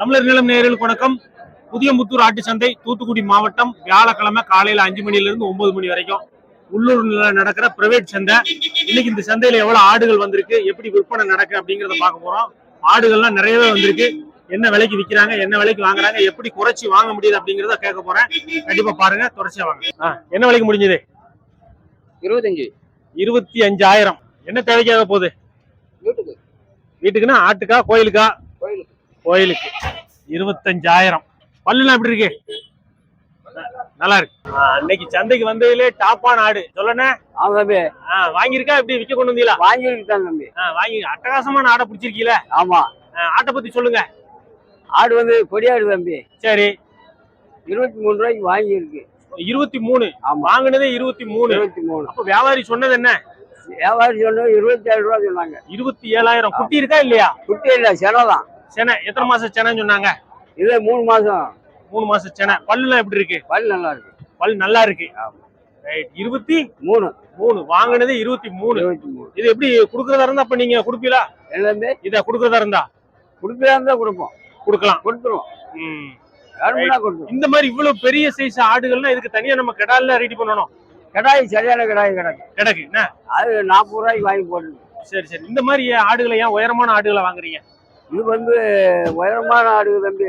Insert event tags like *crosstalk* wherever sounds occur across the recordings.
தமிழர் நிலம் நேயர்களுக்கு வணக்கம். புதியமுத்தூர் ஆட்டு சந்தை தூத்துக்குடி மாவட்டம் வியாழக்கிழமை காலையில அஞ்சு மணில இருந்து ஒன்பது மணி வரைக்கும் உள்ளூர்ல நடக்கிற பிரைவேட் சந்தை. இன்னைக்கு இந்த சந்தையில எவ்வளவு ஆடுகள் வந்திருக்கு எப்படி விற்பனை நடக்கு அப்படிங்கறத பார்க்க போறோம். ஆடுகள்லாம் நிறையவே வந்திருக்கு. என்ன விலைக்கு விக்கிறாங்க என்ன விலைக்கு வாங்குறாங்க எப்படி குறைச்சி வாங்க முடியுது அப்படிங்கறத கேட்க போறேன். கண்டிப்பா பாருங்க தொடர்ச்சியா வாங்க. என்ன விலைக்கு முடிஞ்சது? இருபத்தஞ்சு. இருபத்தி அஞ்சாயிரம். என்ன தேவைக்காக போகுது? வீட்டுக்கு. வீட்டுக்குன்னா ஆட்டுக்கா கோயிலுக்கா? கோயிலுக்கு. இருபத்தஞ்சாயிரம். பல்லுலாம் எப்படி இருக்கு? நல்லா இருக்கு. அன்னைக்கு சந்தைக்கு வந்ததுலே டாப்பான ஆடு சொல்லணே ஆமா தம்பி. வாங்கியிருக்கா? எப்படி? விற்க கொண்டு வந்தீங்களா? தான் தம்பி. வாங்கி அட்டகாசமான ஆடை பிடிச்சிருக்கீல ஆமா. ஆட்டை பத்தி சொல்லுங்க. ஆடு வந்து கொடியாடு தம்பி. சரி. இருபத்தி மூணு ரூபாய்க்கு வாங்கியிருக்கு. இருபத்தி மூணு. வாங்கினதே இருபத்தி மூணு. இருபத்தி மூணு. அப்ப வியாபாரி சொன்னது என்ன? வியாபாரி சொன்னது இருபத்தி ஏழு ரூபா சொன்னாங்க. இருபத்தி ஏழாயிரம். குட்டி இருக்கா இல்லையா? குட்டி இல்ல செனதான் செனை. எத்தனை மாசம் செனைன்னு சொன்னாங்க? இது மூணு மாசம். மூணு மாசம் செனை. பல்லுலாம் எப்படி இருக்கு? பல் நல்லா இருக்கு. பல் நல்லா இருக்கு. ரைட் இருபத்தி மூணு. மூணு. வாங்கினது இருபத்தி மூணு. இது எப்படி குடுக்கறதா இருந்தா அப்ப நீங்க குடுப்பீங்களா? எல்லாமே இத குடுக்கறதா இருந்தா? கொடுக்கலாம் தான் கொடுப்போம். குடுக்கலாம். கொடுத்துருவோம். இந்த மாதிரி இவ்வளவு பெரிய சைஸ் ஆடுகள்னா இதுக்கு தனியா நம்ம கடால ரெடி பண்ணணும். கடாய் சரியான கடாய் கிடக்கு. கிடக்கு. என்ன? அது நாற்பது ரூபாய்க்கு வாங்கி போட்டு சரி சரி. இந்த மாதிரி ஆடுகளை ஏன் உயரமான ஆடுகளை வாங்குறீங்க? இது வந்து உயரமான ஆடு தம்பி.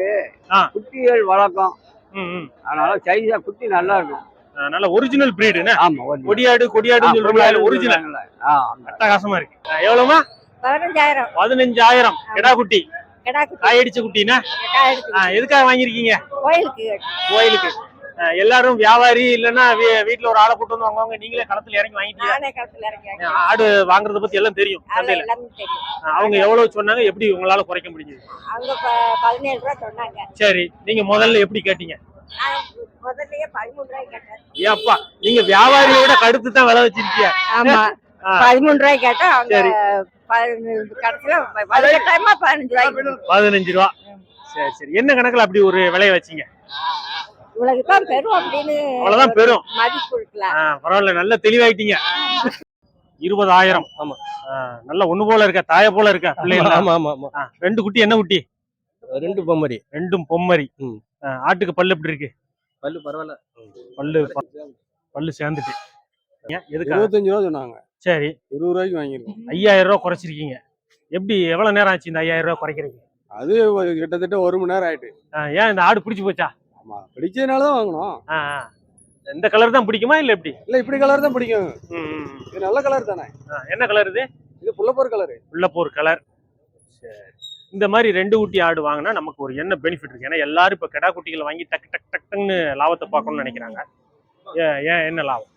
ஆ. குட்டிகள் வளர்க்கும். ம், ம். அதனால சைஸா குட்டி நல்லா இருக்கும். நல்ல ஒரிஜினல் பிரீடுன்னு ஆமா ஒரு கொடியாடு கொடியாடுன்னு சொல்றோம்ல ஒரிஜினல் அட்டகாசமா இருக்கு. எவ்வளவுமா பதினஞ்சாயிரம். பதினஞ்சாயிரம். கிடா குட்டி. கிடா குட்டி. காய் அடிச்ச குட்டினா? எதுக்காக வாங்கியிருக்கீங்க? கோயிலுக்கு. கோயிலுக்கு. எல்லாரும் வியாபாரி இல்லைன்னா வீ- வீட்டுல ஒரு ஆளை கூட்டு வந்து வாங்குவாங்க. நீங்களே களத்துல இறங்கி வாங்கிட்டீங்க. ஆடு வாங்குறத பத்தி எல்லாம் தெரியும் சந்தையில. அவங்க எவ்வளவு சொன்னாங்க எப்படி உங்களால குறைக்க முடிஞ்சது? அவங்க ப- பதினேழு ரூபா சொன்னாங்க. சரி நீங்க முதல்ல எப்படி கேட்டீங்க? ஏப்பா நீங்க வியாபாரியோட கடுத்து தான் விலை வச்சிருக்கீங்க. ஆமா. பதிமூணு ரூபாய் கேட்டா சரி. பதினஞ்சு ரூபா. சரி சரி. என்ன கணக்குல அப்படி ஒரு விலைய வச்சீங்க? இவ்வளவு தான் பெரும் அப்படின்னு அவ்வளவுதான் பெரும். மதிப்பு இருக்கலாம் பரவாயில்ல நல்ல தெளிவாயிட்டீங்க. இருபதாயிரம். ஆமா. நல்ல ஒண்ணு போல இருக்க தாய போல இருக்க பிள்ளைங்க ஆமா ஆமா ஆமா. ஆ, ரெண்டு குட்டி என்ன குட்டி? ரெண்டு பொம்மரி. ரெண்டும் பொம்மரி. ம். ஆ, ஆட்டுக்கு பல்லு எப்படி இருக்கு? பல்லு பரவாயில்ல. பல்லு பல்லு சேர்ந்துட்டு. ஏன், எதுக்கா இருபத்தஞ்சு ரூபா சொன்னாங்க. சரி. இருபது ரூபாய்க்கு வாங்கிருக்கோம் ஐயாயிரம் ரூபாய் குறைச்சிருக்கீங்க. எப்படி எவ்வளவு நேரம் ஆச்சு இந்த ஐயாயிரம் ரூபாய் குறைக்கிறீங்க அது கிட்டத்தட்ட ஒரு மணி நேரம் ஆயிட்டு. ஏன் இந்த ஆடு பிடிச்சி போச்சா? ஆமா பிடிச்சதுனால தான் வாங்கணும். இந்த கலர் தான் பிடிக்குமா இல்ல எப்படி? இல்ல இப்படி கலர் தான் பிடிக்கும். இது நல்ல கலர் தானே. என்ன கலர் இது? இது புள்ளப்போர் கலர் உள்ளப்போர் கலர் சரி. இந்த மாதிரி ரெண்டு குட்டி ஆடு வாங்கினா நமக்கு ஒரு என்ன பெனிஃபிட் இருக்கு? ஏன்னா எல்லாரும் இப்ப கிடா குட்டிகளை வாங்கி டக் டக் டக்குன்னு லாபத்தை பார்க்கணும்னு நினைக்கிறாங்க. ஏன் என்ன லாபம்?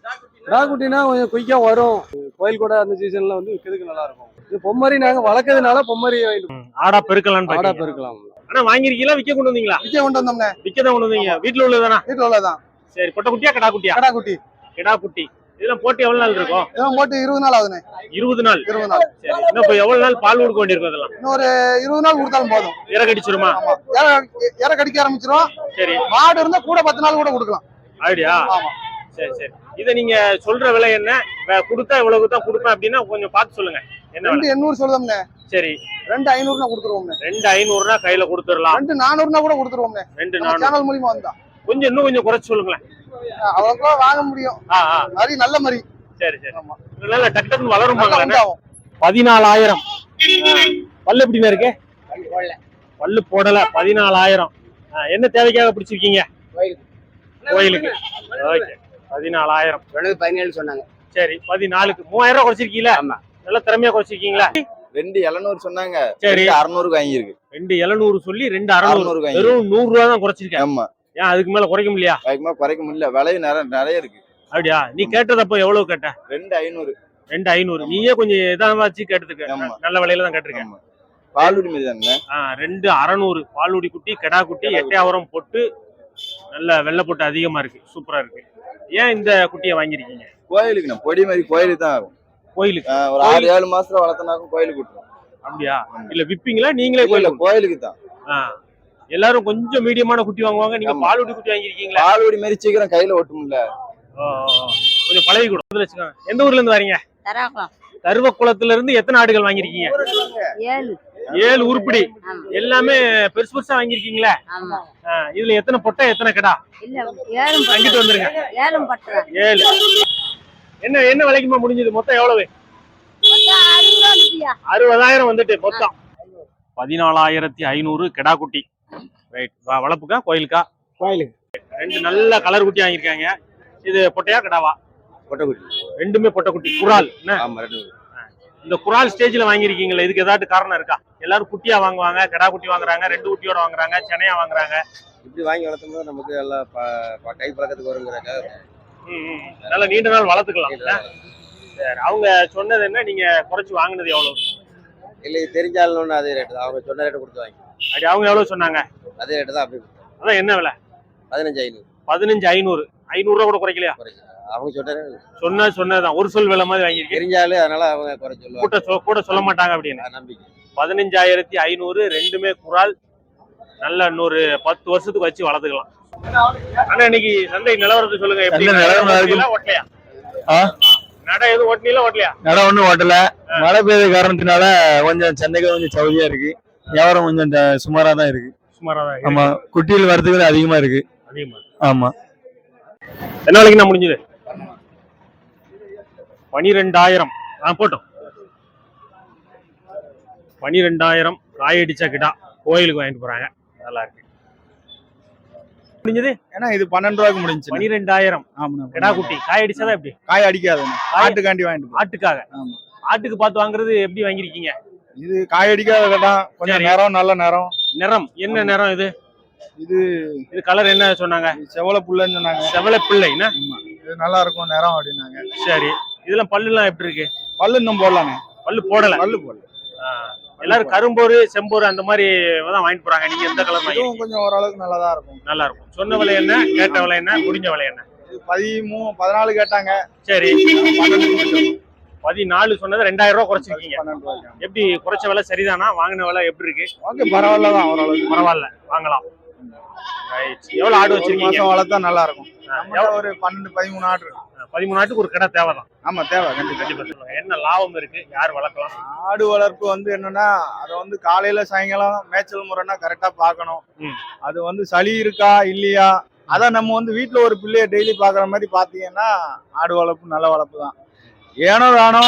குட்டினா கொஞ்சம் குயிக்கா வரும். கோயில் கூட அந்த சீசன்ல வந்து விற்கிறதுக்கு நல்லா இருக்கும். இது பொம்மரி நாங்க வளர்க்கறதுனால பொம்மரி வாங்கிட்டு ஆடா பெருக்கலான்னு ஆடா. பெருக்கலாம். ஆனா வாங்கிருக்கீங்களா விக்க கொண்டு வந்தீங்களா? விஜய கொண்டு வந்தோம்னே விக்க தான் கொண்டு வந்தீங்க. வீட்டுல உள்ளதானா? வீட்டுல உள்ளதான். சரி கொட்டை குட்டியா கடா குட்டியா கடா குட்டி கிடா குட்டி இதெல்லாம் போட்டு எவ்வளவு நாள் இருக்கும்? இதெல்லாம் போட்டு இருபது நாள் ஆகுதுண்ணே. இருபது நாள்? இருபது நாள். சரி இன்னும் இப்ப எவ்வளவு நாள் பால் கொடுக்க வேண்டியிருக்கும் இதெல்லாம்? இன்னொரு இருபது நாள் கொடுத்தாலும் போதும். இறக்கடிச்சிருமா ஆமா. இற இற கடிக்க ஆரம்பிச்சிரும். சரி. மாடு இருந்தா கூட பத்து நாள் கூட கொடுக்கலாம். அப்படியா ஆமா. சரி சரி. இதை நீங்க சொல்ற விலை என்ன? கொடுத்தா இவ்வளவு தான் கொடுப்பேன் அப்படின்னா கொஞ்சம் பார்த்து சொல்லுங்க. ரெண்டு எண்ணூறு சொல்லுதோம்ண்ணே. சரி. ரெண்டு ஐநூறுனா கொடுத்துருவோம்ண்ணே. ரெண்டு ஐநூறுனா கையில கொடுத்துடலாம். ரெண்டு நானூறுனா கூட கொடுத்துருவோம்ண்ணே. ரெண்டு சேனல் மூலியமா வந்தா. கொஞ்சம் இன்னும் கொஞ்சம் குறைச்சு சொல்லுங்களேன். அவங்க வாங்க முடியும். மாதிரி நல்ல மாதிரி சரி சரி. ஆமா. இதனால டக்கு டக்குன்னு நல்லா வளருமாங்களே உண்டாகும். பதினாலாயிரம். பல்லு எப்படின்னு இருக்கு? பல்லு போடல. பதினாலாயிரம். என்ன தேவைக்காக பிடிச்சிருக்கீங்க? கோயிலுக்கு. ஓகே. பதினாலாயிரம். பதினேழு சொன்னாங்க. சரி பதினாலுக்கு. மூவாயிரம் ரூபாய் குறைச்சிருக்கீங்களா? ஆமா. நல்ல திறமையா குறைச்சிருக்கீங்களா ரெண்டு எழுநூறு சொன்னாங்க. சரி. அறுநூறுக்கு வாங்கியிருக்கு. ரெண்டு எழுநூறு சொல்லி ரெண்டு அறுநூறு. வெறும் நூறு ரூபா தான் குறைச்சிருக்கேன். ஆமா. ஏன் அதுக்கு மேல குறைக்க முடியலையா? அதுக்கு மேல குறைக்க முடியல. விலையும் நிறைய நிறைய இருக்கு. அப்படியா? நீ கேட்டதப்போ எவ்வளவு கேட்ட? ரெண்டு ஐநூறு. ரெண்டு ஐநூறு. நீயே கொஞ்சம் இதாச்சு கேட்டுக்க ஆமா. நல்ல விலையில தான் கேட்டிருக்கேன் பாலுடி மீது ரெண்டு அறநூறு. பாலுடி குட்டி கெடா குட்டி கெடா குட்டி. எட்டையாவரம் போட்டு நல்ல வெள்ளை போட்டு அதிகமா இருக்கு. சூப்பரா இருக்கு. ஏன் இந்த குட்டியை வாங்கிருக்கீங்க கோயிலுக்கு நான் பொடி மாதிரி கோயிலுக்கு தான் ஆகும். கோயிலுக்கு? ஒரு ஆறு ஏழு மாசத்துல வளர்த்தனாக்கும் கோயிலுக்கு விட்டுரும் அப்படியா? இல்ல விப்பீங்களா? நீங்களே கோயிலுக்கு கோயிலுக்கு தான். எல்லாரும் கொஞ்சம் மீடியமான குட்டி வாங்குவாங்க. நீங்க. பாலுடி குட்டி வாங்கிருக்கீங்களா பாலுடி மாதிரி சீக்கிரம் கையில ஒட்ட முடியல ஓ, ஓ, ஓ. கொஞ்சம் பழகி கூட. வச்சுக்கோங்க. எந்த ஊர்ல இருந்து வரீங்க? தராக்கலாம் கருவக்குளத்துல இருந்து எத்தனை ஆடுகள் வாங்கிருக்கீங்க ஏழு. ஏழு உருப்படி. எல்லாமே பெருசு பெருசா ஆ, இதுல எத்தனை பொட்டை எத்தனை கிடா? வாங்கிட்டு வந்துருங்க. ஏழு. என்ன என்ன விலைக்குமா முடிஞ்சது? மொத்தம் எவ்வளவு? அறுபதாயிரம் வந்துட்டு மொத்தம். பதினாலாயிரத்தி ஐநூறு கிடா குட்டி ரைட் வளர்ப்புக்கா கோயிலுக்கா? கோயிலுக்கு. ரெண்டு நல்ல கலர் குட்டி வாங்கியிருக்காங்க. இது பொட்டையா கிடாவா? பொட்டைக்குட்டி. ரெண்டுமே பொட்டை குட்டி குரால். என்ன? இந்த குரால் ஸ்டேஜ்ல வாங்கியிருக்கீங்களா இதுக்கு ஏதாட்டு காரணம் இருக்கா? எல்லாரும் குட்டியா வாங்குவாங்க கிடா குட்டி வாங்குறாங்க ரெண்டு குட்டியோட வாங்குறாங்க சென்னையா வாங்குறாங்க. இப்படி வாங்கி வளர்த்தும் போது நமக்கு எல்லாம் கை பழக்கத்துக்கு வருங்கிறாங்க. நல்லா நீண்ட நாள் வளர்த்துக்கலாம்? சரி அவங்க சொன்னது என்ன? நீங்க குறைச்சு வாங்குனது எவ்வளவு? இல்லை தெரிஞ்சாலும் அதே ரேட்டு தான். அவங்க சொன்ன ரேட்டு கொடுத்து வாங்கி. அப்படி அவங்க எவ்வளவு சொன்னாங்க? அதே ரேட்டு தான் அப்படி அதான் என்ன விலை? பதினஞ்சு ஐநூறு. பதினஞ்சு ஐநூறு. ஐநூறு ரூபா கூட குறைக்கலையா? அவங்க சொன்ன rate சொன்ன சொன்னதுதான். ஒரு சொல் விலை மாதிரி வாங்கியிருக்கேன் தெரிஞ்சாலும் அதனால அவங்க குறை சொல்லுவாங்க. கூட்ட கூட சொல்ல மாட்டாங்க அப்படின்னு. நம்பிக்கை. பதினஞ்சாயிரத்தி ஐநூறு ரெண்டுமே குரால் நல்ல இன்னொரு பத்து வருஷத்துக்கு வச்சு வளர்த்துக்கலாம். ஆனா இன்னைக்கு சந்தை நிலவரத்தை சொல்லுங்க. எப்படி நிலவரம்? நடை எதுவும் ஓட்டல ஓட்டலையா? இடம் ஒன்றும் ஓட்டல. மழை பெய்த காரணத்தினால கொஞ்சம் சந்தைகள் கொஞ்சம் சௌதியா இருக்கு. வியாபாரம் கொஞ்சம் சுமாரா தான் இருக்கு. சுமாரா தான். ஆமா குட்டிகள் வரத்துக்கு அதிகமா இருக்கு. அதிகமா ஆமா. என்ன விலைக்கு நான் முடிஞ்சது? பனிரெண்டாயிரம். ஆ போட்டோம். பனிரெண்டாயிரம் காயடிச்ச கிடா கோயிலுக்கு வாங்கிட்டு போறாங்க. நல்லா இருக்கு. முடிஞ்சது? ஏன்னா இது பன்னெண்டு ரூபாய்க்கு முடிஞ்சு பனிரெண்டாயிரம். ஆமாண்ணா கிடா குட்டி காய் அடிச்சதா எப்படி? காய் அடிக்காதுண்ணா ஆட்டுக்காண்டி வாங்கிட்டு. ஆட்டுக்காக? ஆமா. ஆட்டுக்கு பார்த்து வாங்குறது எப்படி வாங்கிருக்கீங்க இது காய் அடிக்காத கேட்டான் கொஞ்சம். நேரம் நல்ல நேரம் நிறம். என்ன நிறம் இது? இது இது கலர் என்ன சொன்னாங்க? செவல புல்லுன்னு சொன்னாங்க. செவல பிள்ளைன்னா ஆமா. இது நல்லா இருக்கும் நேரம் அப்படின்னாங்க. சரி. இதெல்லாம் பல்லுலாம் எப்படி இருக்கு? பல்லு இன்னும் போடலாங்க பல்லு போடல. பல்லு போடல. எல்லாரும் கரும்போரு செம்போரு அந்த மாதிரி தான் வாங்கிட்டு போறாங்க. நீங்க எந்த கலர் இதுவும் கொஞ்சம் ஓரளவுக்கு நல்லதா இருக்கும். நல்லா இருக்கும் சொன்ன விலை என்ன? கேட்ட விலை என்ன? முடிஞ்ச விலை என்ன? பதிமூ பதினாலு கேட்டாங்க. சரி. பதினாலு சொன்னது ரெண்டாயிரம் ரூபாய் குறைச்சிருக்கீங்க. எப்படி குறைச்ச விலை சரிதானா? வாங்கின விலை எப்படி இருக்கு? ஓகே பரவாயில்ல தான் ஓரளவுக்கு. பரவாயில்ல. வாங்கலாம். எவ்வளவு ஆடு வச்சிருக்கீங்க? மாசம் வளர்த்தா நல்லா இருக்கும் ஒரு பன்னெண்டு பதிமூணு ஆடு இருக்கு. பதிமூணு ஆட்டுக்கு ஒரு கடை தேவைதான். ஆமா தேவை கண்டிப்பா. சொல்லுங்க. என்ன லாபம் இருக்கு? யார் வளர்க்கலாம்? ஆடு வளர்ப்பு வந்து என்னன்னா அதை வந்து காலையில சாயங்காலம் மேய்ச்சல் முறைன்னா கரெக்டா பார்க்கணும். அது வந்து சளி இருக்கா இல்லையா? அத நம்ம வந்து வீட்ல ஒரு பிள்ளைய டெய்லி பாக்குற மாதிரி பாத்தீங்கன்னா ஆடு வளர்ப்பு நல்ல வளர்ப்பு தான். ஏனோ தானோ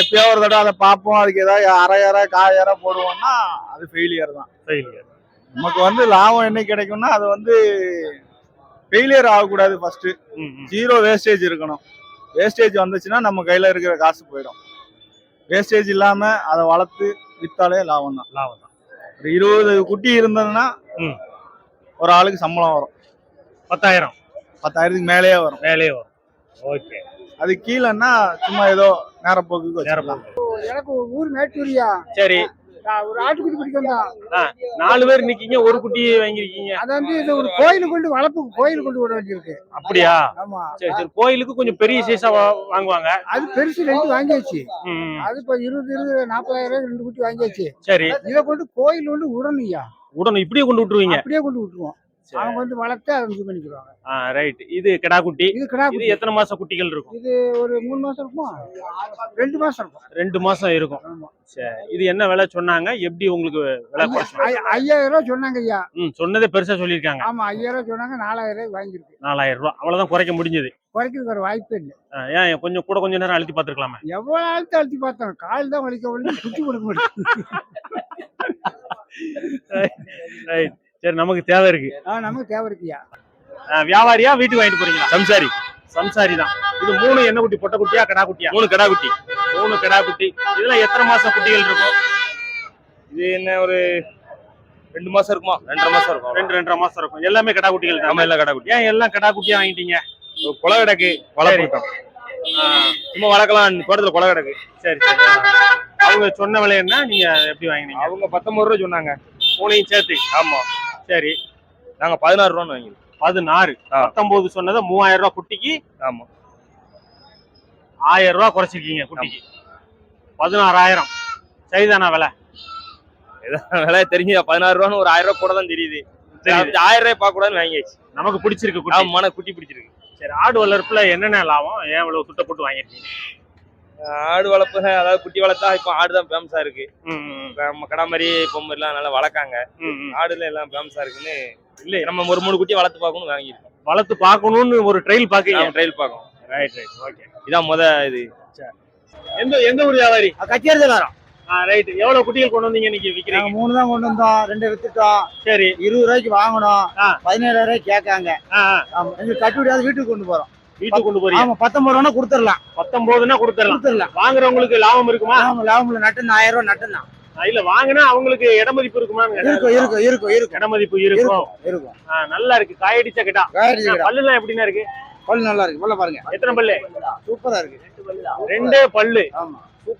எப்பயோ ஒரு தடவை அதை பார்ப்போம். அதுக்கு ஏதாவது அரை அரை காய் அரை போடுவோம்னா அது ஃபெயிலியர் தான். சரிங்க நமக்கு வந்து லாபம் என்ன கிடைக்கும்னா அது வந்து ஃபெயிலியர் ஆகக்கூடாது ஃபர்ஸ்ட். ஜீரோ வேஸ்டேஜ் இருக்கணும். வேஸ்டேஜ் வந்துச்சுன்னா நம்ம கையில இருக்கிற காசு போயிடும். வேஸ்டேஜ் இல்லாம அதை வளர்த்து வித்தாலே லாபம் தான். லாபம் தான். ஒரு இருபது குட்டி இருந்ததுன்னா ம். ஒரு ஆளுக்கு சம்பளம் வரும். பத்தாயிரம். பத்தாயிரத்துக்கு மேலேயே வரும். வேலையே வரும். ஓகே. அது கீழேன்னா சும்மா ஏதோ வச்சுக்கலாம் நேரம் எனக்கு ஊர் மேட்டூரியா? சரி. ஒரு ஆட்டுக்குட்டி பிடிக்க வந்தான் நாலு பேர் நிக்கீங்க ஒரு குட்டி வாங்கிருக்கீங்க அதை வந்து இது ஒரு கோயிலுக்கு கொண்டு வளர்ப்பு கோயிலுக்கு கொண்டு விட வேண்டியிருக்கு. அப்படியா? ஆமா. சரி சரி கோயிலுக்கு கொஞ்சம் பெரிய சைஸா வாங்குவாங்க. அது பெருசு ரெண்டு வாங்கியாச்சு. அது இப்ப இருபது இருபது நாற்பதாயிரம் ரெண்டு குட்டி வாங்கியாச்சு. சரி. இதை கொண்டு கோயில் கொண்டு விடணும்யா உடனே இப்படியே கொண்டு விட்டுருவீங்க? அப்படியே கொண்டு விட்டுருவோம். அவங்க வந்து வளர்த்து அதை இது பண்ணிக்கிறாங்க ரைட் இது கிடா குட்டி. இது கிடா குட்டி. எத்தனை மாச குட்டிகள் இருக்கும்? இது ஒரு மூணு மாசம் இருக்குமா? ரெண்டு மாசம் இருக்கும். ரெண்டு மாசம் இருக்கும். சரி. இது என்ன விலை சொன்னாங்க? எப்படி உங்களுக்கு விலை ஐயாயிரம் ரூபாய் சொன்னாங்க ஐயா. ம் சொன்னதே பெருசா சொல்லியிருக்காங்க. ஆமா ஐயாயிரம் ரூபாய் சொன்னாங்க நாலாயிரம் ரூபாய் வாங்கியிருக்கு. நாலாயிரம் ரூபாய். அவ்வளவுதான் குறைக்க முடிஞ்சது. குறைக்கிறதுக்கு ஒரு வாய்ப்பே இல்லை. ஏன் கொஞ்சம் கூட கொஞ்ச நேரம் அழுத்தி பார்த்துருக்கலாமே? எவ்வளவு அழுத்தி அழுத்தி பார்த்தோம். கால் தான் வலிக்க வலிக்க குட்டி கொடுக்க முடியும் ரைட் *laughs* சரி நமக்கு தேவை இருக்கு. ஆ நமக்கு தேவை இருக்குயா? அஹ், வியாபாரியா வீட்டுக்கு வாங்கிட்டு போறீங்களா? சம்சாரி. சம்சாரி தான். இது மூணு என்ன குட்டி பொட்டை குட்டியா கடா குட்டியா? மூணு கடா குட்டி. மூணு கடா குட்டி. இதெல்லாம் எத்தனை மாசம் குட்டிகள் இருக்கும்? இது என்ன ஒரு ரெண்டு மாசம் இருக்குமா? ரெண்டரை மாசம் இருக்கும். ரெண்டு ரெண்டரை மாசம் இருக்கும். எல்லாமே கடா குட்டிகள் தான். நம்ம எல்லாம் கடை குட்டி. ஏன் எல்லாம் கடா குட்டியா வாங்கிட்டீங்க? கொலை கிடக்கு. வளர்ப்பு சும்மா வளர்க்கலாம் தோட்டத்துல கொலை கிடக்கு. சரி சரி. அவங்க சொன்ன விலை என்ன நீங்க எப்படி வாங்கினீங்க? அவங்க பத்தொன்பது ரூபா சொன்னாங்க. மூணையும் சேர்த்து. ஆமா. சரி. நாங்க பதினாறு ரூபான்னு வாங்கி பதினாறு. பத்தொன்பது சொன்னதை மூவாயிரம் ரூபாய் குட்டிக்கு ஆமா. ஆயிரம் ரூபாய் குறைச்சிருக்கீங்க குட்டிக்கு. பதினாறாயிரம். சரிதானா விலை? விலை தெரிஞ்சு பதினாறு ரூபான்னு ஒரு ஆயிரம் ரூபாய் கூட தான் தெரியுது. ஆயிரம் ரூபாய் பார்க்க கூடாதுன்னு வாங்கியாச்சு. நமக்கு பிடிச்சிருக்கு குட்டி. மன குட்டி பிடிச்சிருக்கு. சரி ஆடு வளர்ப்புல என்னென்ன லாபம்? ஏன் இவ்வளவு துட்ட போட்டு வாங்கிருக்கீங்க ஆடு வளர்ப்பு அதாவது குட்டி வளர்த்தா இப்போ ஆடு தான் ஃபேமஸா இருக்கு. ம், ம், இப்ப நம்ம கடாமரி பொம்மரிலாம் நல்லா வளர்க்காங்க. ஆடுல எல்லாம் ஃபேமஸா இருக்குன்னு இல்ல நம்ம ஒரு மூணு குட்டி வளர்த்து பார்க்கணும்னு வாங்கியிருக்கோம். வளர்த்து பார்க்கணும்னு ஒரு ட்ரையல் பாக்கீங்க ட்ரையல் பார்க்கணும். ரைட் ரைட் ஓகே இதான் முத இது. எந்த எந்த ஊர் வியாபாரி? கச்சேரியில் வரோம் ரைட் எவ்வளவு குட்டிகள் கொண்டு வந்தீங்க இன்னைக்கு விக்கிறீங்க? மூணு தான் கொண்டு வந்தோம் ரெண்டு வித்துட்டோம். சரி. இருபது ரூபாய்க்கு வாங்கணும் ஆ. பதினேழாயிரம் ரூபாய்க்கு கேட்காங்க. எங்களுக்கு கட்டுப்படியாவது வீட்டுக்கு கொண்டு போறோம். வீட்டுக்கு கொண்டு போறீங்க ஆமா பத்தொன்பது ரூபா கொடுத்துடலாம். பத்தொன்பதுன்னா கொடுத்துடலாம். கொடுத்துடலாம். வாங்குறவங்களுக்கு லாபம் இருக்குமா? ஆமா லாபம் நட்டு ஆயிரம் ரூபாய் நட்டு தான் இல்ல வாங்கினா அவங்களுக்கு இட மதிப்பு இருக்குமா இருக்கும் இருக்கும் இருக்கும். இருக்கும். இட மதிப்பு இருக்கும். இருக்கும் நல்லா இருக்கு. காயடிச்ச கிட்டா. பல்லுலாம் எப்படின்னா இருக்கு? பல் நல்லா இருக்கு. பல்ல பாருங்க. எத்தனை பல்லு? சூப்பரா இருக்கு. ரெண்டே பல்லு. ஆமா.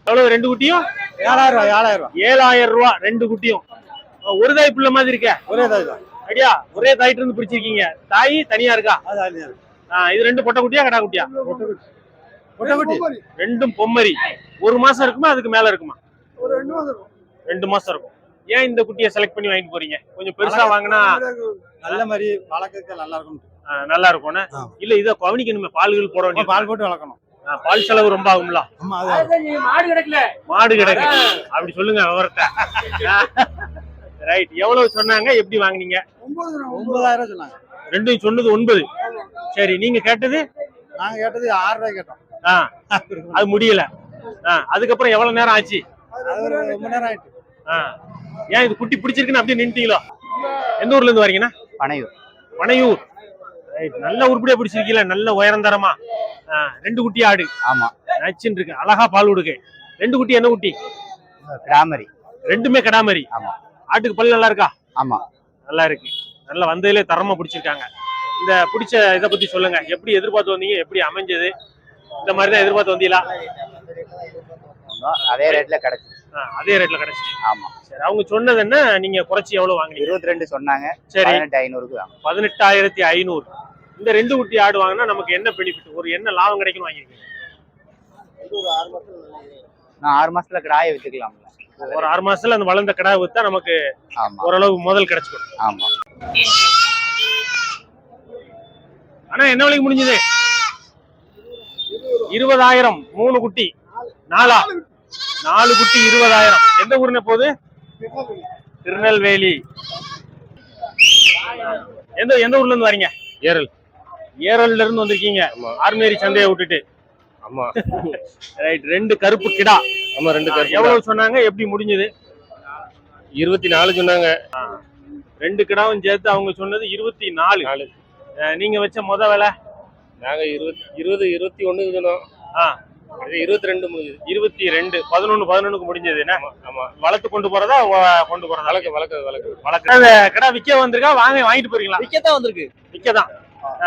எவ்வளவு ரெண்டு குட்டியும்? ஏழாயிரம் ரூபாய் ஏழாயிரம் ரூபாய். ஏழாயிரம் ரூபாய் ரெண்டு குட்டியும். ஒரு தாய் புள்ள மாதிரி இருக்க. ஒரே தாய் தான். ஒரே தாயிட்டு இருந்து பிடிச்சிருக்கீங்க தாய் தனியா இருக்கா. இது ரெண்டு பொட்டை குட்டியா கடா குட்டியா? கொட்டக்குட்டி ரெண்டும் பொம்மரி. ஒரு மாசம் இருக்குமா அதுக்கு மேல இருக்குமா? ஒரு ரெண்டு மாசம் இருக்கும். ஏன் இந்த குட்டியை செலக்ட் பண்ணி வாங்கிட்டு போறீங்க? கொஞ்சம் பெருசா வாங்கினா நல்ல மாதிரி வளர்க்கறதுக்கு நல்லா இருக்கும் நல்லா இருக்கும்னு? ஆ. இல்ல இத கவனிக்கணுமே பால்கள் போட வேண்டிய பால் போட்டு வளர்க்கணும். பால் செலவு ரொம்ப ஆகும்ல? ஆமா அது மாடு கிடக்கு அப்படி சொல்லுங்க விவரத்தை ரைட் *laughs* எவ்வளவு சொன்னாங்க எப்படி வாங்குனீங்க? ஒன்பதாயிரம் சொன்னாங்க. ரெண்டும் சொன்னது ஒன்பது. சரி நீங்க கேட்டது? நாங்க கேட்டது ஆறு ரூபாய் கேட்டோம். ஆ அது முடியல. ஆ அதுக்கப்புறம் எவ்வளவு நேரம் ஆச்சு? ரொம்ப நேரம் ஆயிட்டு. ஆ ஏன் இது குட்டி பிடிச்சிருக்குன்னு அப்படியே நின்ட்டீங்களோ எந்த ஊர்ல இருந்து வரீங்கன்னா பனையூர். பனையூர். ரைட் நல்ல உருப்படியா பிடிச்சிருக்கீங்களா நல்ல உயரந்தரமா. ஆ, ரெண்டு குட்டி ஆடு. ஆமா. நச்சுன்னு இருக்கு. அழகா பால் கொடுக்கு ரெண்டு குட்டி என்ன குட்டி? கிராமரி ரெண்டுமே கடாமரி. ஆமா. ஆட்டுக்கு பல் நல்லா இருக்கா? ஆமா. நல்லா இருக்கு. நல்லா வந்ததுலே தரமா பிடிச்சிருக்காங்க. இந்த பிடிச்ச இதை பத்தி சொல்லுங்க. எப்படி எதிர்பார்த்து வந்தீங்க? எப்படி அமைஞ்சது? இந்த மாதிரி தான் எதிர்பார்த்து வந்தீங்களா? அதே ரேட்ல கிடைச்சு ஆ, அதே ரேட்ல கிடைச்சிச்சு. ஆமா. சரி அவங்க சொன்னது என்ன? நீங்க குறைச்சி எவ்வளவு வாங்குனீங்க? இருபத்தி ரெண்டு சொன்னாங்க. சரி. பதினெட்டு ஐநூறுக்கு பதினெட்டாயிரத்தி ஐநூறு. இந்த ரெண்டு குட்டி ஆடு வாங்கினா நமக்கு என்ன பெனிஃபிட் ஒரு என்ன லாபம் கிடைக்கும் வாங்கிருக்கீங்க? நான் ஆறு மாசத்துல கிடாயை வித்துக்கலாம்ல. ஒரு ஆறு மாசத்துல அந்த வளர்ந்த கடை வித்தா நமக்கு ஓரளவு முதல் கிடைச்சிடும். ஆமா. ஆனா என்ன விலைக்கு முடிஞ்சது? இருபதாயிரம் மூணு குட்டி நாலா? நாலு குட்டி இருபதாயிரம். எந்த ஊர்னு போகுது திருநெல்வேலி. எந்த எந்த ஊர்ல இருந்து வரீங்க? ஏரல். ஏரல்ல இருந்து வந்திருக்கீங்க. ஆர்மேரி சந்தையை விட்டுட்டு. ஆமா. *laughs* ரைட் ரெண்டு கருப்பு கிடா. ஆமா ரெண்டு பேர் எவ்வளவு சொன்னாங்க. எப்படி முடிஞ்சது? இருபத்தி நாலு சொன்னாங்க. ரெண்டு கிடாவும் சேர்த்து அவங்க சொன்னது இருபத்தி நாலு. நாலு. நீங்க வச்ச முத விலை? நாங்க இருபத்தி இருபது இருபத்தி ஒண்ணுக்கு சொன்னோம். ஆ. அது இருபத்தி ரெண்டு முடியுது இருபத்தி ரெண்டு. பதினொன்னு பதினொன்னுக்கு முடிஞ்சது என்ன? ஆமா வளர்த்து கொண்டு போறதா கொண்டு போறதா? வளர்க்க வளர்க்க வளர்க்க. வளர்க்க. கடை விக்க வந்திருக்கா? வாங்க வாங்கிட்டு போறீங்களா? விக்கத்தான் வந்திருக்கு. விக்கதான்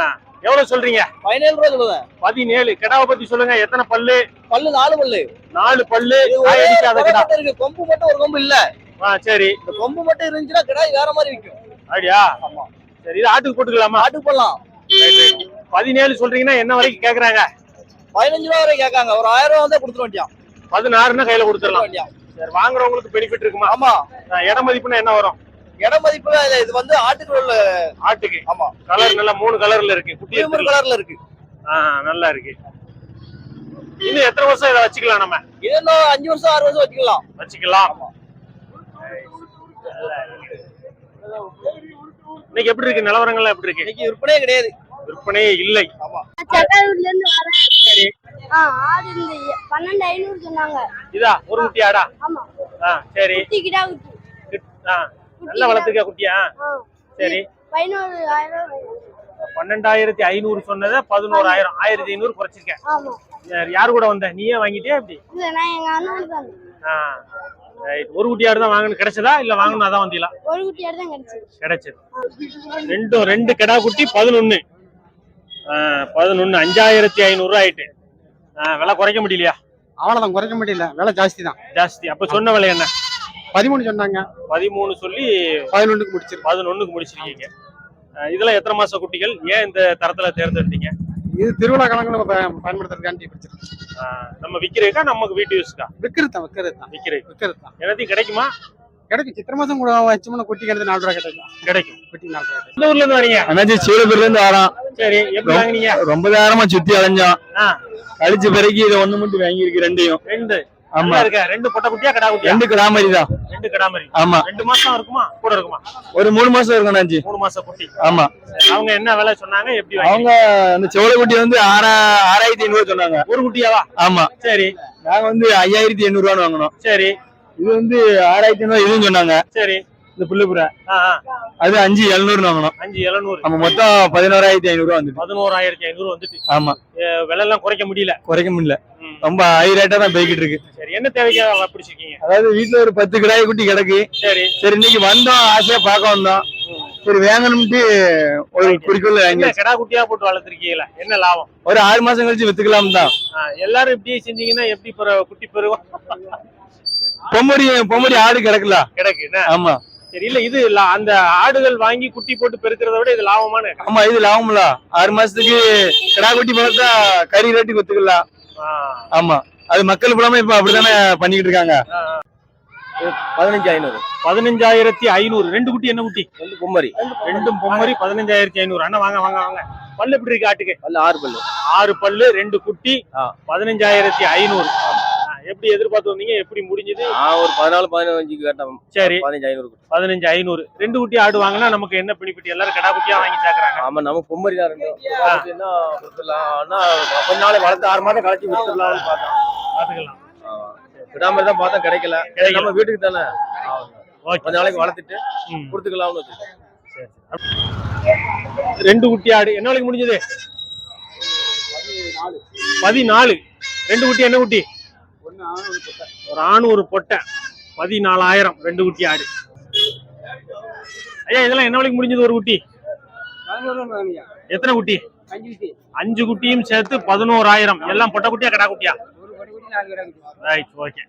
ஆ. எவ்வளவு சொல்றீங்க? பதினேழு ரூபாய் சொல்லுவேன் பதினேழு. கிடாவை பத்தி சொல்லுங்க. எத்தனை பல்லு? பல்லு நாலு பல்லு. நாலு பல்லு. அடிக்காத கிடா. இருக்கு. கொம்பு மட்டும் ஒரு கொம்பு இல்ல. சரி. இந்த கொம்பு மட்டும் இருந்துச்சுன்னா கிடாய் வேற மாதிரி விற்கும். அப்படியா? சரி இது ஆட்டுக்கு போட்டுக்கலாமா? ஆட்டுக்கு போடலாம். பதினேழு சொல்றீங்கன்னா என்ன வரைக்கும் கேக்குறாங்க? பதினஞ்சு ரூபா வரை கேட்காங்க. ஒரு ஆயிரம் ரூபா வந்தா கொடுத்துட வேண்டியான் பதினாறுன்னா கையில கொடுத்துட கொடுத்துடலாம். சரி வாங்குறவங்களுக்கு பெனிஃபிட் இருக்குமா? ஆமா. இட மதிப்புனா என்ன வரும்? இட மதிப்பு இல்ல, இது வந்து ஆட்டுக்கு உள்ள ஆட்டுக்கு. ஆமா. கலர் நல்லா மூணு கலர்ல இருக்கு குட்டி மூணு. கலர்ல இருக்கு. நல்லா இருக்கு. இன்னும் எத்தனை வருஷம் இதை வச்சுக்கலாம் நம்ம? இன்னும் அஞ்சு வருஷம் ஆறு வருஷம் வச்சுக்கலாம். வச்சுக்கலாம். இன்னைக்கு எப்படி இருக்கு? நிலவரங்கள்லாம் எப்படி இருக்கு? இன்னைக்கு விற்பனையே கிடையாது. விற்பனையே இல்லை. சக்கரூர்ல இருந்து வரேன் ஆ ஆடு இந்த பன்னெண்டு ஐநூறு சொன்னாங்க. இதா ஒரு குட்டி ஆடா? ஆமா. ஆ சரி. குட்டி. கிடா குட்டி ஆ. நல்லா வளர்த்துருக்கா குட்டியா? சரி. பதினோரு ஆயிரம் பன்னெண்டாயிரத்தி ஐநூறு சொன்னதை பதினோராயிரம். ஆயிரத்தி ஐநூறு குறைச்சிருக்கேன். யார் கூட வந்த? நீயே வாங்கிட்டியா எப்படி? இல்ல நான் எங்க அண்ணனுக்கு தான் ஆ. ரைட். ஒரு குட்டி ஆடு தான் வாங்கணும். கிடைச்சதா? இல்ல வாங்கணும் அதான் வந்தீங்களா? ஒரு குட்டியாடு தான் கிடைச்சது. கிடைச்சது. ரெண்டும் ரெண்டு கிடா குட்டி பதினொன்னு. பதினொன்னு. அஞ்சாயிரத்தி ஐநூறு ரூபா ஆயிட்டு விலை குறைக்க முடியலையா? அவ்வளவுதான் குறைக்க முடியல. விலை ஜாஸ்தி தான். ஜாஸ்தி. அப்ப சொன்ன விலை என்ன? பதிமூணு சொன்னாங்க. பதிமூணு சொல்லி பதினொன்றுக்கு முடிச்சிருக்கு பதினொன்னுக்கு முடிச்சிருக்கீங்க. இதெல்லாம் எத்தனை மாச குட்டிகள்? ஏன் இந்த தரத்துல தேர்ந்தெடுத்தீங்க? இது திருவிழா காலங்களில் பயன்படுத்துறதுக்காண்டி பிடிச்சிருக்கு நம்ம விக்கிறதுக்கா நமக்கு வீட்டு யூஸ்க்கா? விற்கிறது தான் விற்கிறது தான் விக்கிறதுக்கு விற்கிறது தான் எல்லாத்தையும் கிடைக்குமா? கிடைக்கும். சித்திர மாசம் கூட வச்சோம்னா குட்டி கிடந்து நாலு ரூபா கிடைக்கும். கிடைக்கும். குட்டி நாலு ரூபா எந்த ஊர்ல இருந்து வரீங்க? அண்ணாச்சி சீலப்பூர்ல இருந்து வரோம். சரி எப்படி வாங்குனீங்க? ரொம்ப நேரமா சுத்தி அலைஞ்சோம். கழிச்ச பிறகு இதை ஒண்ணு மட்டும் வாங்கியிருக்கு ரெண்டையும். ரெண்டு. ஆமா. இருக்க? ரெண்டு பொட்டை குட்டியா கடா குட்டியா? ரெண்டு கிராமரி தான். ரெண்டு கடா மாதிரி. ஆமா. ரெண்டு மாசம் இருக்குமா? கூட இருக்குமா? ஒரு மூணு மாசம் இருக்கும் நாச்சி மூணு மாசம் குட்டி. ஆமா. அவங்க என்ன விலை சொன்னாங்க? எப்படி அவங்க வாங்க அந்த செவலை குட்டி வந்து ஆறா ஆறாயிரத்தி ஐநூறு சொன்னாங்க. ஒரு குட்டியாவா? ஆமா. சரி. நாங்க வந்து ஐயாயிரத்தி எண்ணூறு ரூபான்னு வாங்கினோம். சரி. இது வந்து ஆறாயிரத்தி ஐநூறு இதுவும் சொன்னாங்க. சரி. இந்த ஆ. அது அஞ்சு எழுநூறுன்னு வாங்கினோம். அஞ்சு எழுநூறு. நம்ம மொத்தம் பதினோராயிரத்தி ஐநூறு வந்துட்டு. பதினோராயிரத்தி ஐநூறு வந்துட்டு. ஆமா. விலை எல்லாம் குறைக்க முடியல. குறைக்க முடியல. ரொம்ப ஹை ரேட்டா தான் போய்கிட்டு இருக்கு. சரி என்ன தேவைக்காக பிடிச்சிருக்கீங்க? அதாவது வீட்டுல ஒரு பத்து கிடாய் குட்டி கிடக்கு. சரி. சரி இன்னைக்கு வந்தோம் ஆசையா பார்க்க வந்தோம். சரி வேங்கணும்ட்டு ஒரு குறிக்கோள் கடா குட்டியா போட்டு வளர்த்துருக்கீங்களா? என்ன லாபம்? ஒரு ஆறு மாசம் கழிச்சு வித்துக்கலாம் தான். எல்லாரும் இப்படியே செஞ்சீங்கன்னா எப்படி குட்டி பெறுவோம் பொம்மடி பொம்மடி ஆடு கிடக்குல. கிடக்கு? ஆமா. சரி இல்ல இது அந்த ஆடுகள் வாங்கி குட்டி போட்டு பெருக்கிறத விட இது லாபமான? ஆமா இது லாபம்ல. ஆறு மாசத்துக்கு கிடா குட்டி வளர்த்தா கறி ரேட்டுக்கு வித்துக்கலாம். ஆமா. அது மக்கள் புலமா இப்ப அப்படித்தானே பண்ணிக்கிட்டு இருக்காங்க? பதினஞ்சு ஐநூறு பதினஞ்சாயிரத்தி ஐநூறு. ரெண்டு குட்டி என்ன குட்டி? ரெண்டு கும்மரி ரெண்டும் பொம்மரி பதினஞ்சாயிரத்தி ஐநூறு. அண்ணா வாங்க வாங்க வாங்க. பல்லு எப்படி இருக்கு ஆட்டுக்கு? பல்லு ஆறு பல்லு. ஆறு பல்லு ரெண்டு குட்டி. பதினஞ்சாயிரத்தி ஐநூறு. எப்படி எதிர்பார்த்து வந்தீங்க? எப்படி முடிஞ்சது? நான் ஒரு பதினாலு பதினஞ்சுக்கு கேட்டேன். சரி. பதினஞ்சு ஐநூறு பதினஞ்சு ஐநூறு. ரெண்டு குட்டி ஆடு வாங்கினா நமக்கு என்ன பெனிஃபிட் எல்லாரும் கடா குட்டியா வாங்கி சேர்க்கறாங்க ஆமா நம்ம கும்மரி தான் ரெண்டும் என்ன கொடுத்துடலாம்? ஆனா கொஞ்ச நாள் வளர்த்து ஆறு மாதம் கழிச்சு வித்துடலாம்னு பார்த்தோம் பாத்துக்கலாம் விடாம தான் பார்த்தா கிடைக்கல. நம்ம வீட்டுக்கு தானே? ஓகே. கொஞ்ச நாளைக்கு வளர்த்துட்டு. கொடுத்துக்கலாம்னு வச்சிருக்கோம். ரெண்டு குட்டி ஆடு. என்ன நாளைக்கு முடிஞ்சது? பதினாலு. ரெண்டு குட்டி என்ன குட்டி? ஒரு ஆண் ஒரு பொட்டை பதினாலாயிரம் ரெண்டு குட்டி ஆடு. ஐயா இதெல்லாம் என்ன நாளைக்கு முடிஞ்சது ஒரு குட்டி? எத்தனை குட்டி? அஞ்சு குட்டியும் சேர்த்து பதினோராயிரம். எல்லாம் பொட்டை குட்டியா கடா குட்டியா? Right okay